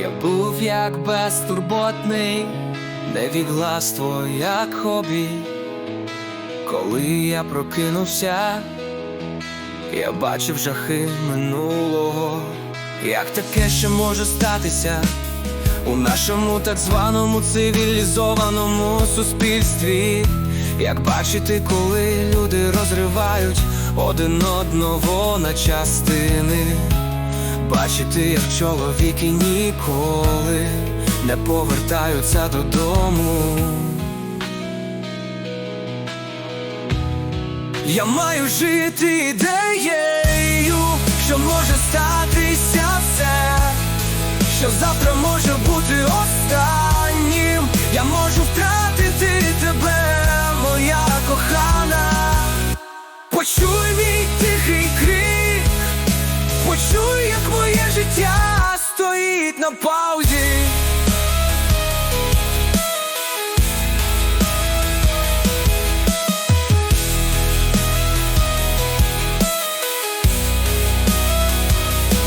Я був як безтурботний, невігластво, як хобі. Коли я прокинувся, я бачив жахи минулого. Як таке ще може статися у нашому так званому цивілізованому суспільстві? Як бачити, коли люди розривають один одного на частини? Бачити, як чоловіки ніколи не повертаються додому. Я маю жити ідеєю, що може статися все, що завтра може бути останнім. Я можу втратити тебе, моя кохана. Почуй почуй, як моє життя стоїть на паузі.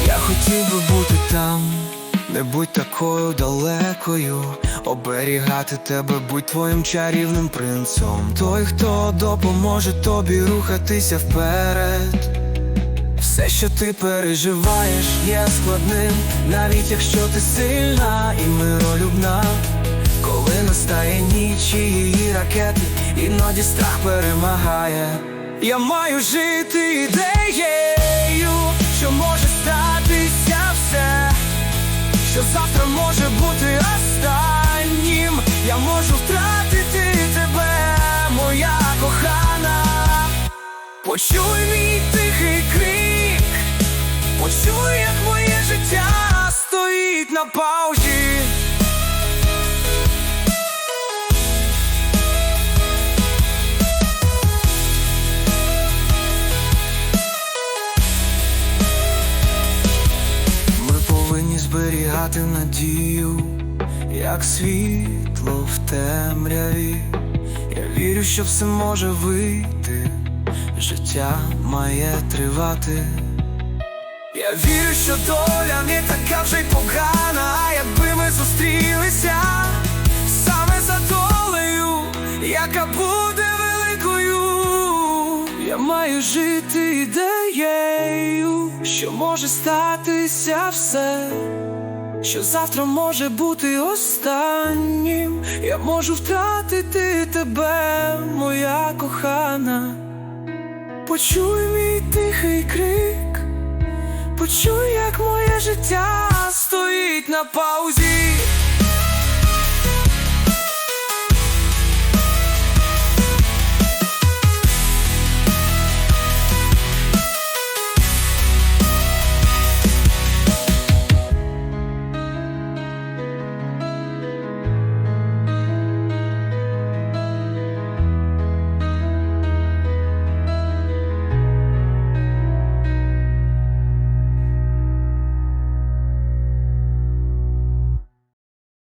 Я хотів би бути там, не будь такою далекою, оберігати тебе, будь твоїм чарівним принцом. Той, хто допоможе тобі рухатися вперед. Що ти переживаєш, є складним, навіть якщо ти сильна і миролюбна. Коли настає ніч і її ракети, іноді страх перемагає. Я маю жити ідеєю, що може статися все, що завтра може бути останнім. Я можу втратити тебе, моя кохана. Почуй мій тихий крик, почуй, як моє життя стоїть на паузі. Ми повинні зберігати надію, як світло в темряві. Я вірю, що все може вийти, життя має тривати. Вірю, що доля не така вже й погана, якби ми зустрілися саме за долею, яка буде великою. Я маю жити ідеєю, що може статися все, що завтра може бути останнім. Я можу втратити тебе, моя кохана. Почуй мій тихий крик, почуй, як моє життя стоїть на паузі.